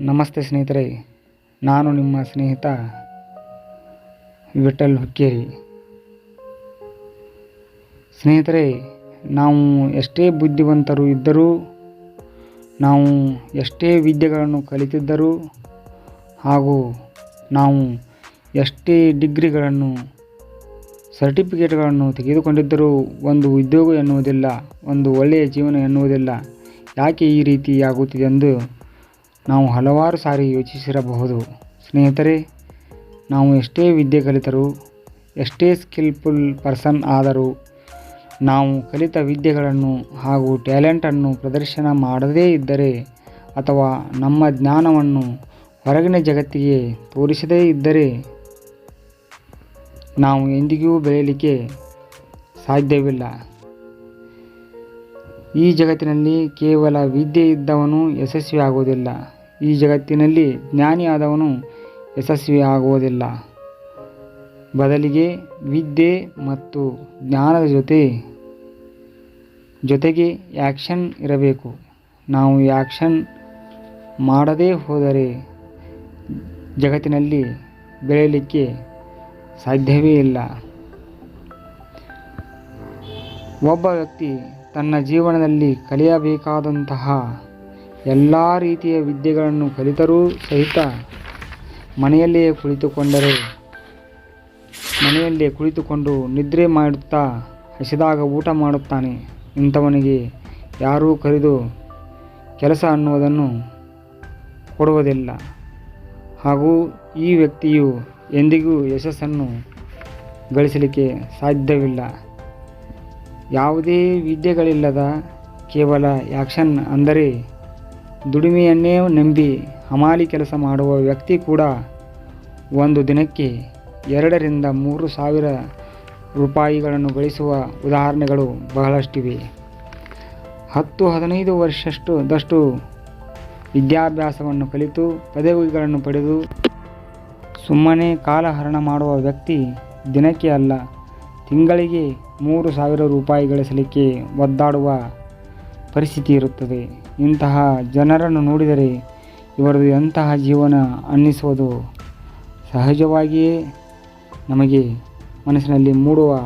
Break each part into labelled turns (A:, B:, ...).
A: ನಮಸ್ತೆ ಸ್ನೇಹಿತರೆ, ನಾನು ನಿಮ್ಮ ಸ್ನೇಹಿತ ವಿಠಲ್ ಹುಕ್ಕೇರಿ. ಸ್ನೇಹಿತರೆ, ನಾವು ಎಷ್ಟೇ ಬುದ್ಧಿವಂತರು ಇದ್ದರೂ, ನಾವು ಎಷ್ಟೇ ವಿದ್ಯೆಗಳನ್ನು ಕಲಿತಿದ್ದರೂ, ಹಾಗೂ ನಾವು ಎಷ್ಟೇ ಡಿಗ್ರಿಗಳನ್ನು, ಸರ್ಟಿಫಿಕೇಟ್ಗಳನ್ನು ತೆಗೆದುಕೊಂಡಿದ್ದರೂ ಒಂದು ಉದ್ಯೋಗ ಎನ್ನುವುದಿಲ್ಲ, ಒಂದು ಒಳ್ಳೆಯ ಜೀವನ ಎನ್ನುವುದಿಲ್ಲ, ಯಾಕೆ ಈ ರೀತಿ ಆಗುತ್ತಿದೆ ಎಂದು ನಾವು ಹಲವಾರು ಸಾರಿ ಯೋಚಿಸಿರಬಹುದು. ಸ್ನೇಹಿತರೆ, ನಾವು ಎಷ್ಟೇ ವಿದ್ಯೆ ಕಲಿತರೂ, ಎಷ್ಟೇ ಸ್ಕಿಲ್ಫುಲ್ ಪರ್ಸನ್ ಆದರೂ, ನಾವು ಕಲಿತ ವಿದ್ಯೆಗಳನ್ನು ಹಾಗೂ ಟ್ಯಾಲೆಂಟನ್ನು ಪ್ರದರ್ಶನ ಮಾಡದೇ ಇದ್ದರೆ ಅಥವಾ ನಮ್ಮ ಜ್ಞಾನವನ್ನು ಹೊರಗಿನ ಜಗತ್ತಿಗೆ ತೋರಿಸದೇ ಇದ್ದರೆ ನಾವು ಎಂದಿಗೂ ಬೆಳೆಯಲಿಕ್ಕೆ ಸಾಧ್ಯವಿಲ್ಲ. ಈ ಜಗತ್ತಿನಲ್ಲಿ ಕೇವಲ ವಿದ್ಯೆ ಇದ್ದವನು ಯಶಸ್ವಿ ಆಗುವುದಿಲ್ಲ. ಈ ಜಗತ್ತಿನಲ್ಲಿ ಜ್ಞಾನಿಯಾದವನು ಯಶಸ್ವಿ ಆಗುವುದಿಲ್ಲ. ಬದಲಿಗೆ ವಿದ್ಯೆ ಮತ್ತು ಜ್ಞಾನದ ಜೊತೆ, ಜೊತೆಗೆ ಆ್ಯಕ್ಷನ್ ಇರಬೇಕು. ನಾವು ಆ್ಯಕ್ಷನ್ ಮಾಡದೇ ಹೋದರೆ ಜಗತ್ತಿನಲ್ಲಿ ಬೆಳೆಯಲಿಕ್ಕೆ ಸಾಧ್ಯವೇ ಇಲ್ಲ. ಒಬ್ಬ ವ್ಯಕ್ತಿ ತನ್ನ ಜೀವನದಲ್ಲಿ ಕಲಿಯಬೇಕಾದಂತಹ ಎಲ್ಲ ರೀತಿಯ ವಿದ್ಯೆಗಳನ್ನು ಕಲಿತರೂ ಸಹಿತ ಮನೆಯಲ್ಲಿಯೇ ಕುಳಿತುಕೊಂಡರೆ ಮನೆಯಲ್ಲೇ ಕುಳಿತುಕೊಂಡು ನಿದ್ರೆ ಮಾಡುತ್ತಾ ಹಸಿದಾಗ ಊಟ ಮಾಡುತ್ತಾನೆ. ಇಂಥವನಿಗೆ ಯಾರೂ ಕರೆದು ಕೆಲಸ ಅನ್ನುವುದನ್ನು ಕೊಡುವುದಿಲ್ಲ. ಹಾಗೂ ಈ ವ್ಯಕ್ತಿಯು ಎಂದಿಗೂ ಯಶಸ್ಸನ್ನು ಗಳಿಸಲಿಕ್ಕೆ ಸಾಧ್ಯವಿಲ್ಲ. ಯಾವುದೇ ವಿದ್ಯೆಗಳಿಲ್ಲದ ಕೇವಲ ಆ್ಯಕ್ಷನ್ ಅಂದರೆ ದುಡಿಮೆಯನ್ನೇ ನಂಬಿ ಹಮಾಲಿ ಕೆಲಸ ಮಾಡುವ ವ್ಯಕ್ತಿ ಕೂಡ ಒಂದು ದಿನಕ್ಕೆ ಎರಡರಿಂದ ಮೂರು ಸಾವಿರ ರೂಪಾಯಿಗಳನ್ನು ಗಳಿಸುವ ಉದಾಹರಣೆಗಳು ಬಹಳಷ್ಟಿವೆ. ಹತ್ತು ಹದಿನೈದು ವರ್ಷಷ್ಟು ದಷ್ಟು ವಿದ್ಯಾಭ್ಯಾಸವನ್ನು ಕಲಿತು ಪದವಿಗಳನ್ನು ಪಡೆದು ಸುಮ್ಮನೆ ಕಾಲಹರಣ ಮಾಡುವ ವ್ಯಕ್ತಿ ದಿನಕ್ಕೆ ಅಲ್ಲ ತಿಂಗಳಿಗೆ ಮೂರು ಸಾವಿರ ರೂಪಾಯಿ ಗಳಿಸಲಿಕ್ಕೆ ಒದ್ದಾಡುವ ಪರಿಸ್ಥಿತಿ ಇರುತ್ತದೆ. ಇಂತಹ ಜನರನ್ನು ನೋಡಿದರೆ ಇವರದು ಎಂತಹ ಜೀವನ ಅನ್ನಿಸುವುದು ಸಹಜವಾಗಿಯೇ ನಮಗೆ ಮನಸ್ಸಿನಲ್ಲಿ ಮೂಡುವ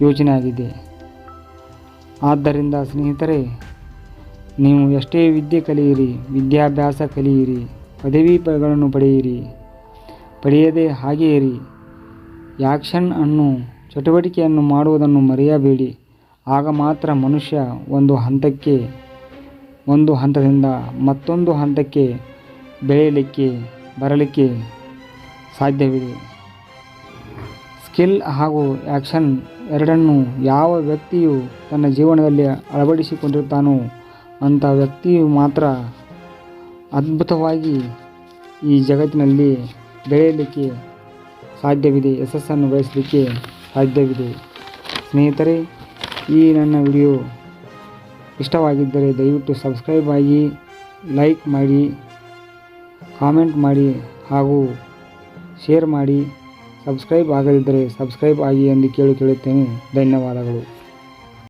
A: ಯೋಚನೆಯಾಗಿದೆ. ಆದ್ದರಿಂದ ಸ್ನೇಹಿತರೆ, ನೀವು ಎಷ್ಟೇ ವಿದ್ಯೆ ಕಲಿಯಿರಿ, ವಿದ್ಯಾಭ್ಯಾಸ ಕಲಿಯಿರಿ ಪದವಿಗಳನ್ನು ಪಡೆಯಿರಿ, ಪಡೆಯದೇ ಹಾಗೇ ಆ್ಯಕ್ಷನ್ ಅನ್ನು, ಚಟುವಟಿಕೆಯನ್ನು ಮಾಡುವುದನ್ನು ಮರೆಯಬೇಡಿ. ಆಗ ಮಾತ್ರ ಮನುಷ್ಯ ಒಂದು ಹಂತಕ್ಕೆ, ಒಂದು ಹಂತದಿಂದ ಮತ್ತೊಂದು ಹಂತಕ್ಕೆ ಬೆಳೆಯಲಿಕ್ಕೆ, ಬರಲಿಕ್ಕೆ ಸಾಧ್ಯವಿದೆ. ಸ್ಕಿಲ್ ಹಾಗೂ ಆ್ಯಕ್ಷನ್ ಎರಡನ್ನು ಯಾವ ವ್ಯಕ್ತಿಯು ತನ್ನ ಜೀವನದಲ್ಲಿ ಅಳವಡಿಸಿಕೊಂಡಿರ್ತಾನೋ ಅಂಥ ವ್ಯಕ್ತಿಯು ಮಾತ್ರ ಅದ್ಭುತವಾಗಿ ಈ ಜಗತ್ತಿನಲ್ಲಿ ಬೆಳೆಯಲಿಕ್ಕೆ ಸಾಧ್ಯವಿದೆ, ಯಶಸ್ಸನ್ನು ಬಯಸಲಿಕ್ಕೆ ಸಾಧ್ಯವಿದೆ. ಸ್ನೇಹಿತರೆ, ಈ ನನ್ನ ವಿಡಿಯೋ ಇಷ್ಟವಾಗಿದ್ದರೆ ದಯವಿಟ್ಟು ಸಬ್ಸ್ಕ್ರೈಬ್ ಆಗಿ, ಲೈಕ್ ಮಾಡಿ, ಕಾಮೆಂಟ್ ಮಾಡಿ ಹಾಗೂ ಶೇರ್ ಮಾಡಿ. ಸಬ್ಸ್ಕ್ರೈಬ್ ಆಗದಿದ್ದರೆ ಸಬ್ಸ್ಕ್ರೈಬ್ ಆಗಿ ಎಂದು ಕೇಳು ಕೇಳುತ್ತೇನೆ. ಧನ್ಯವಾದಗಳು.